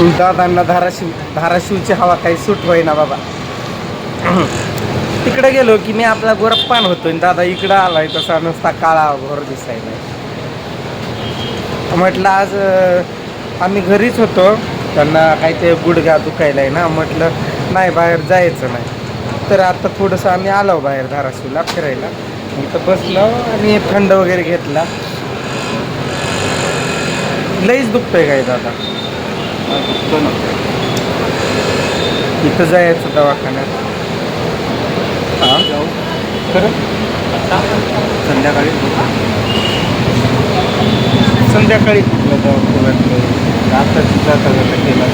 दादांना धाराशिव धाराशिवची हवा काही सूट होईना बाबा. तिकडे गेलो की मी आपला गोरप्पान होतो आणि दादा इकडं आलाय तसा नुसता काळा घोर दिसायला. म्हटलं आज आम्ही घरीच होतो. त्यांना काही ते गुडघा दुखायला आहे ना. म्हटलं नाही बाहेर जायचं नाही. तर आता थोडंसं आम्ही आलो बाहेर धाराशिवला फिरायला. इथं बसलो आणि थंड वगैरे घेतला. लईच दुखतंय काय दादा. इथं जायचं दवाखान्यात. हा? खरं? संध्याकाळी संध्याकाळी कुठलं दवाखान्यात? आता जाता जाता केला.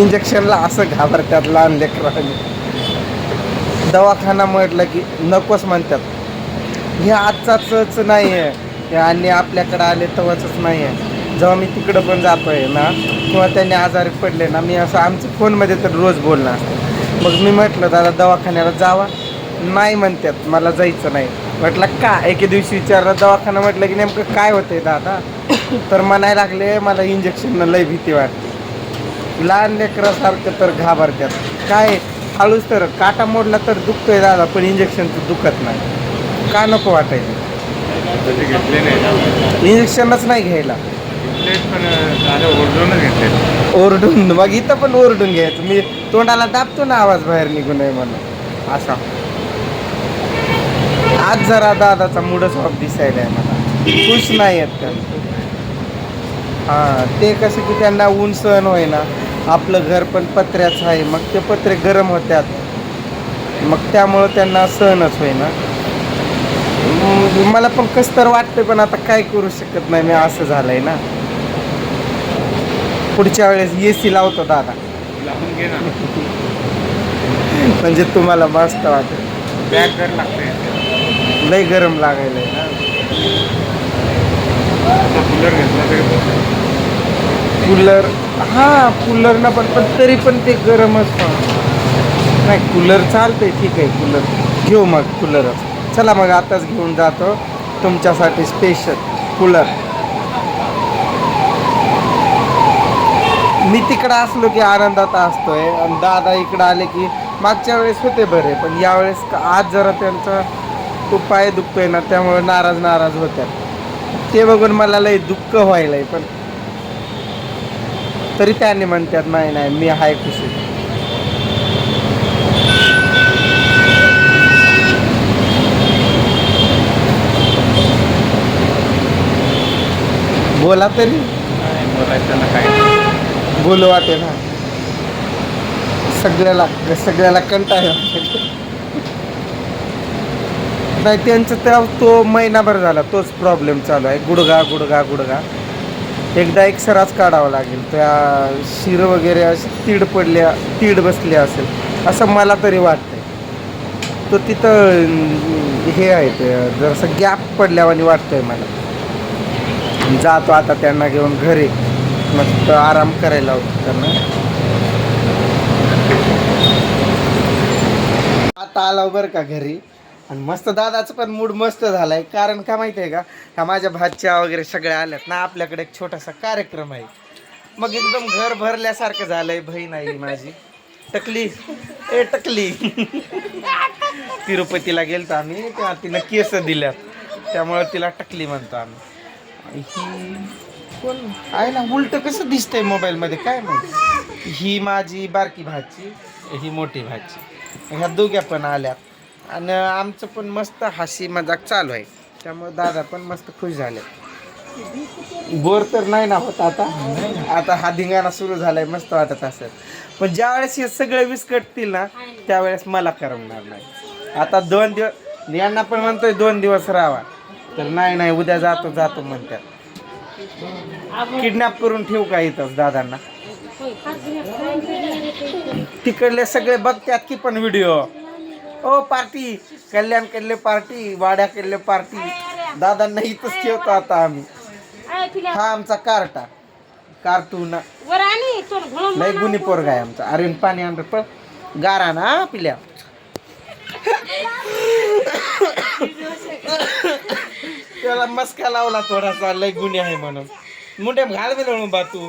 इंजेक्शनला असं घाबरतात लहान लेकरांनी. दवाखाना म्हटलं की नकोच म्हणतात. हे आजचाच नाही आहे आणि आपल्याकडे आले तेव्हाच नाही आहे जेव्हा मी तिकडं पण जातोय ना किंवा त्यांनी आजारी पडले ना मी असं आमच्या फोनमध्ये तर रोज बोलणं असतं. मग मी म्हटलं दादा दवाखान्याला जावा. नाही म्हणतात मला जायचं नाही. म्हटलं का? एके दिवशी विचारलं दवाखाना म्हटलं की नेमकं काय होतंय दादा? तर म्हणायला लागले मला इंजेक्शननं लय भीती वाटते. लहान लेकरासारखं तर घाबरतात. काय? हळूच तर काटा मोडला तर दुखतोय दादा पण इंजेक्शनचं दुखत नाही. का नको वाटायचं? इंजेक्शनच नाही घ्यायला. पण ओरडूनच ओरडून? मग इथं पण ओरडून घ्यायचं. मी तोंडाला दाबतो ना आवाज बाहेर निघू नये म्हणून. असा. आज जरा दादाचा मूडच ऑफ दिसायला आहे मला. खुश नाही आहेत त्या. हां ते कसं की त्यांना ऊन सहन होईना. आपलं घर पण पत्र्याचं आहे. मग ते पत्रे गरम होत्यात. मग त्यामुळं त्यांना सहनच होईना. ना मला पण कसं तर वाटतं पण आता काय करू शकत नाही मी. असं झालंय ना. पुढच्या वेळेस ए सी लावतो दादा. लावून घे ना. म्हणजे तुम्हाला मस्त वाटेल बॅग कर लागते लय गरम लागायलंय. ना कूलर घेतला तरी कूलर हां कूलरनं पण पण तरी पण ते गरमच नाही कूलर चालतंय ठीक आहे कूलर घेऊ मग कूलरच चला मग आताच घेऊन जातो. तुमच्यासाठी स्पेशल कूलर मी तिकडं असलो की आनंदात असतोय. आणि दादा इकडं आले की मागच्या वेळेस होते बरे पण यावेळेस आज जरा त्यांचा तो पाय दुखतोय ना त्यामुळे नाराज नाराज होत्यात ते बघून मला लय दुःख व्हायलंय पण तरी त्याने म्हणतात नाही नाही मी हाय खुशी. बोला तरी. बोलायचं ना काय? बोलू वाटे ना. सगळ्याला सगळ्याला कंटाळा नाही त्यांचं त्या तो महिनाभर झाला तोच प्रॉब्लेम चालू आहे. गुडगा गुडगा गुडगा एकदा एक सराच काढावा लागेल. त्या शिर वगैरे अशी तीड पडल्या तीड बसली असेल असं मला तरी वाटतंय. तो तिथं हे आहे ते जरासं गॅप पडल्यावानी वाटतंय मला. जातो आता त्यांना घेऊन घरी. मस्त आराम करायला होतो त्यांना. आता आला बरं का घरी. आणि मस्त दादाचं पण मूड मस्त झालाय. कारण का माहिती आहे का ह्या माझ्या भाच्या वगैरे सगळ्या आल्यात ना आपल्याकडे एक छोटासा कार्यक्रम आहे. मग एकदम घर भरल्यासारखं झालंय बहीण आहे माझी. टकली. ए टकली. तिरुपतीला गेलतो आम्ही तेव्हा तिनं केस दिल्यात. त्यामुळे तिला टकली म्हणतो आम्ही. ही कोण? आहे ना उलट कसं दिसतंय मोबाईलमध्ये? काय माहिती? ही माझी बारकी भाची ही मोठी भाची. ह्या दोघ्या पण आल्यात. आणि आमचं पण मस्त हसी मजाक चालू आहे. त्यामुळे दादा पण मस्त खुश झाले. बोर तर नाही ना होत आता. आता हा धिंगाणा सुरू झालाय मस्त वाटत असेल. पण ज्या वेळेस हे सगळे विस्कटतील ना त्यावेळेस मला करमणार नाही. आता दोन दिवस यांना पण म्हणतोय दोन दिवस राहावा तर नाही नाही उद्या जातो जातो म्हणतात. किडनॅप करून ठेवू का इथंच दादांना? तिकडले सगळे बघतात की पण व्हिडिओ. ओ पार्टी. कल्याण केले पार्टी वाड्याकडले पार्टी. दादांना इथंच ठेवतो आता आम्ही. हा आमचा कार्टा. कार्टून. लय गुन्हे पोरगा आहे आमचा. अरे पाणी आणलं पण गारा ना पिल्या. त्याला मस्का लावला थोडासा लय गुन्हे आहे म्हणून. मुंडे घाल बे बा तू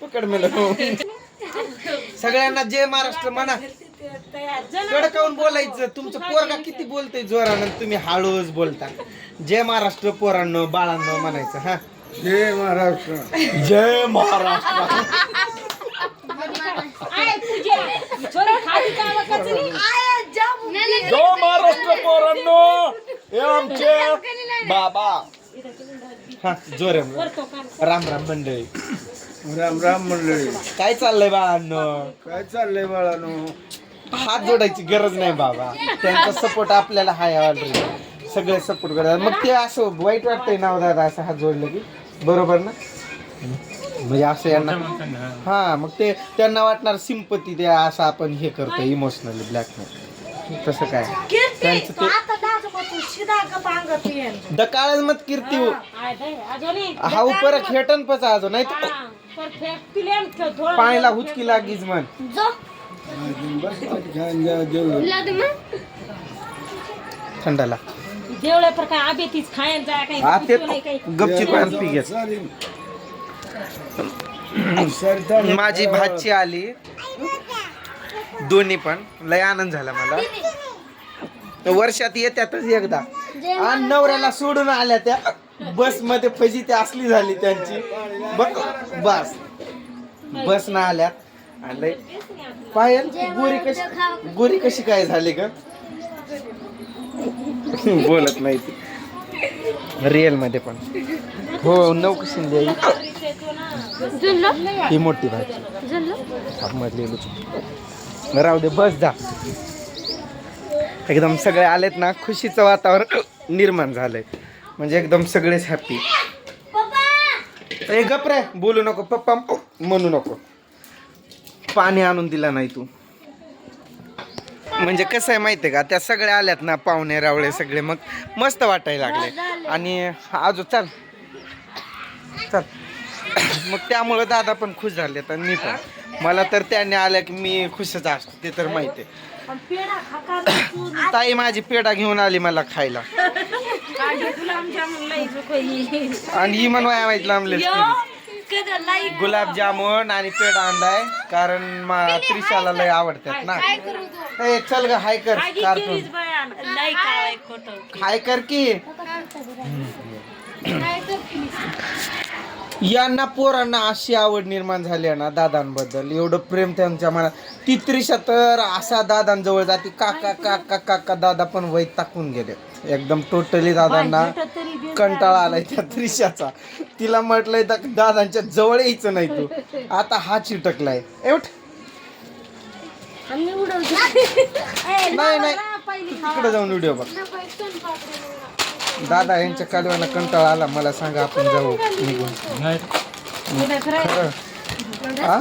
पकड मेलो सगळ्यांना जय महाराष्ट्र म्हणा. कडकावून बोलायचं तुमचं पोरगा किती बोलतोय जोरानं तुम्ही हळूच बोलता. जय महाराष्ट्र पोरांनो बाळांनो म्हणायचं हा. जय महाराष्ट्र. जय महाराष्ट्र. जय महाराष्ट्र पोरांनो. हे आमचे बाबा. हा जोर राम राम मंडळी. राम राम मंडळी. काय चाललंय बाळांनो? काय चाललंय बाळानो? हात जोडायची गरज नाही बाबा. त्यांचा सपोर्ट आपल्याला हाय ऑलरेडी सगळे सपोर्ट करतात. मग ते असं वाईट वाटतंय ना हो दादा असं हात जोडलं की? बरोबर ना? म्हणजे असं यांना हा मग ते त्यांना वाटणार सिंपती द्या असं आपण हे करतो इमोशनली ब्लॅकमेल तसं काय? त्यांचं ते दकाळच मत कीर्ती हो. हा उपर खेटन पचा आजो नाही तर पाण्याला हुचकी लागीच जेवू थंडाला. प्रकार आबे तीच खायला काही हा गपची पाणी पी माझी भाची आली. दोन्ही पण. लय आनंद झाला मला. वर्षात येत्यातच एकदा. आणि नवऱ्याला सोडून आल्या त्या बसमध्ये फजी ती असली झाली त्यांची. बस. बस ना आल्यात. आणि पायल गोरी कशी गोरी कशी काय झाली का बोलत नाही ती. रिअलमध्ये पण. हो नऊ शिंदे. ही मोठी भाजी. मधली राहू दे बस जा. एकदम सगळे आलेत ना खुशीचं वातावरण निर्माण झालंय. म्हणजे एकदम सगळेच हॅपी ए गप रे बोलू नको पप्पा म्हणू नको. पाणी आणून दिला नाही तू. म्हणजे कसं आहे माहिती आहे का त्या सगळ्या आल्यात ना पाहुणे रावळे सगळे मग मस्त वाटायला लागले. आणि अजून चल. चल. मग त्यामुळं दादा पण खुश झालेत आणि मी पण. मला तर त्याने आल्या की मी खुशच असतो ते तर माहिती आहे ताई माझी पेढा घेऊन आली मला खायला. आणि ही म्हणवाय माहिती लांबलेच गुलाबजामुन आणि पेढा आणलाय कारण मा- त्रिशाला लय आवडतात ना. ए चल ग हाय कर कार्टून लई काय खोटं. हाय कर की. यांना पोरांना अशी आवड निर्माण झाली आहे ना दादांबद्दल. एवढं प्रेम त्यांच्या मनात. ती त्रिशा तर असा दादांजवळ जाते काका काका काका दादा पण वैत टाकून गेले. एकदम टोटली दादांना कंटाळा आलाय त्या त्रिशाचा. तिला म्हटलंय दादांच्या जवळ यायचं नाही तू. आता हा चिटकलाय. एवढ नाही नाही. तिकडे जाऊन व्हिडिओ बघ. दादा यांच्या कालवाना कंटाळा आला. मला सांगा आपण जाऊ निघून. खरं? हा?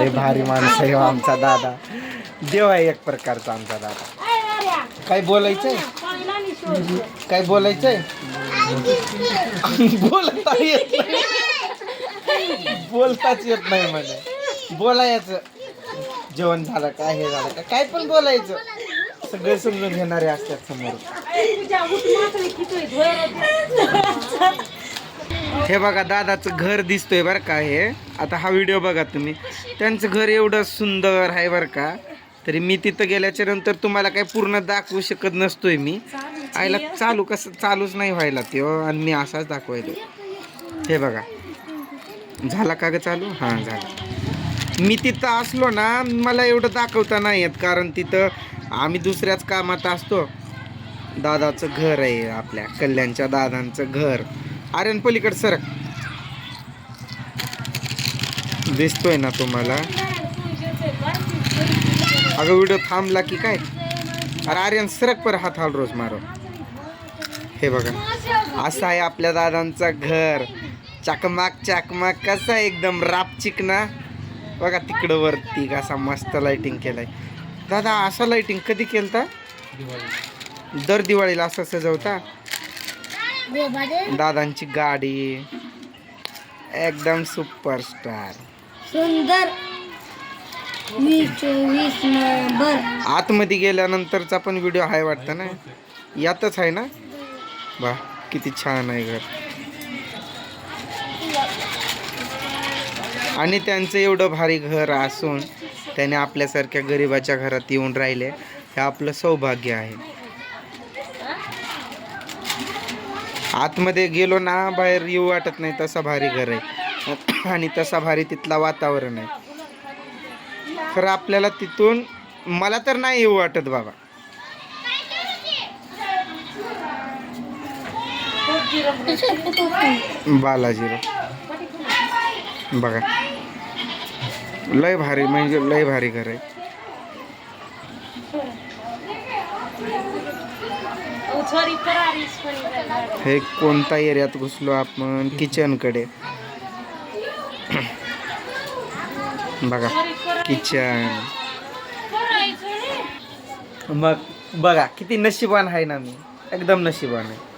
लय भारी माणूस आहे हो आमचा दादा. देव आहे एक प्रकारचा आमचा दादा. काय बोलायचंय? काय बोलायचंय? बोलता येत नाही. बोलताच येत नाही म्हणे. बोलायचं. जेवण झालं का हे झालं का काय पण बोलायचं. सगळे समजून घेणारे असतात समोर हे बघा दादाचं घर दिसतोय बरं का हे. आता हा व्हिडिओ बघा तुम्ही. त्यांचं घर एवढं सुंदर आहे बरं का. तरी मी तिथं गेल्याच्यानंतर तुम्हाला काही पूर्ण दाखवू शकत नसतोय मी. आईला चालू कसं चालूच नाही व्हायला ते हो, आणि मी असाच दाखवायलो हे बघा. झाला का ग चालू? हां झालं. मी तिथं असलो ना मला एवढं दाखवता नाही येत कारण तिथं आम्ही दुसऱ्याच कामात असतो. दादाचं घर आहे आपल्या कल्याणच्या दादांचं घर. आर्यन पलीकड सरक. दिसतोय ना तुम्हाला? अगं व्हिडिओ थांबला की काय? अरे आर्यन सरक पर हात हाल रोज मारो. हे बघा असं आहे आपल्या दादांचं घर. चकमाक चकमाक कसं आहे एकदम रापचिक ना? बघा तिकडं वरती कसा मस्त लाइटिंग केलाय. दादा असं लाइटिंग कधी केलता? दर दिवाळीला असं सजवता? दादांची गाडी. एकदम सुपरस्टार सुंदर. आतमध्ये गेल्यानंतरचा पण व्हिडिओ आहे वाटतं ना? यातच आहे ना? बा किती छान आहे घर. आणि त्यांचं एवढं भारी घर असून त्याने आपल्यासारख्या गरिबाच्या घरात येऊन राहिले. हे आपलं सौभाग्य आहे. आतमध्ये गेलो ना बाहेर येऊ वाटत नाही तसा भारी घर आहे. आणि तसा भारी तिथला वातावरण आहे. खरं आपल्याला तिथून मला तर नाही येऊ वाटत बाबा. बालाजीराव. बघा. लय भारी म्हणजे लय भारी घर आहे. हे कोणता एरियात घुसलो आपण? किचनकडे. बघा किचन. मग बघा किती नशिबान आहे ना मी. एकदम नशिबान आहे.